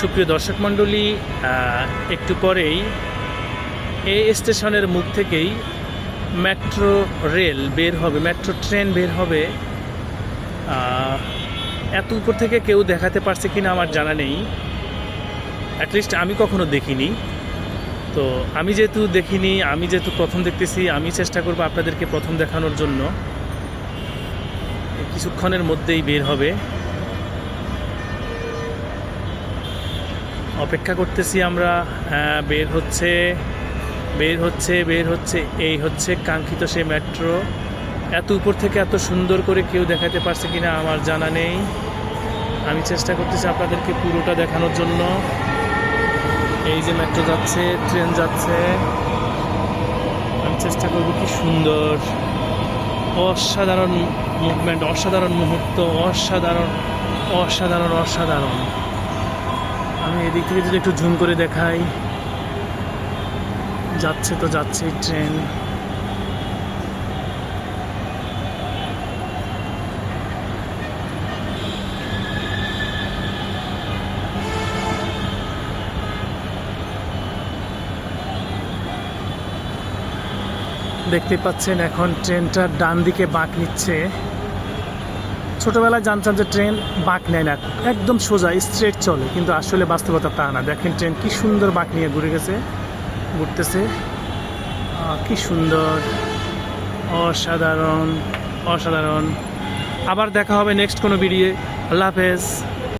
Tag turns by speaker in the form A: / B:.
A: সুপ্রিয় দর্শক মণ্ডলী একটু পরেই এ স্টেশনের মুখ থেকেই মেট্রো রেল বের হবে, মেট্রো ট্রেন বের হবে। এত উপর থেকে কেউ দেখাতে পারছে কিনা আমার জানা নেই। অ্যাটলিস্ট আমি কখনো দেখিনি। তো আমি যেহেতু দেখিনি, আমি যেহেতু প্রথম দেখতেছি, আমি চেষ্টা করব আপনাদেরকে প্রথম দেখানোর জন্য। কিছুক্ষণের মধ্যেই বের হবে। অপেক্ষা করতেছি আমরা বের হচ্ছে বের হচ্ছে বের হচ্ছে, এই হচ্ছে কাঙ্ক্ষিত সেই মেট্রো এত উপর থেকে এত সুন্দর করে কেউ দেখাতে পারছে কি না আমার জানা নেই। আমি চেষ্টা করতেছি আপনাদেরকে পুরোটা দেখানোর জন্য। এই যে মেট্রো যাচ্ছে ট্রেন যাচ্ছে। আমি চেষ্টা করব কি সুন্দর, অসাধারণ মুভমেন্ট অসাধারণ মুহূর্ত, অসাধারণ অসাধারণ অসাধারণ। আমি এদিক থেকে যদি একটু ঝুম করে দেখাই, যাচ্ছে তো যাচ্ছে ট্রেন দেখতে পাচ্ছেন এখন ট্রেনটা ডান দিকে বাঁক নিচ্ছে। ছোটবেলায় জানতাম যে ট্রেন বাঁক নেয় না, একদম সোজা স্ট্রেট চলে, কিন্তু আসলে বাস্তবতা তা না। দেখেন ট্রেন কি সুন্দর বাঁক নিয়ে ঘুরে গেছে, ঘুরতেছে। কি সুন্দর, অসাধারণ অসাধারণ। আবার দেখা হবে নেক্সট কোনো ভিডিও আল্লাহ হাফেজ।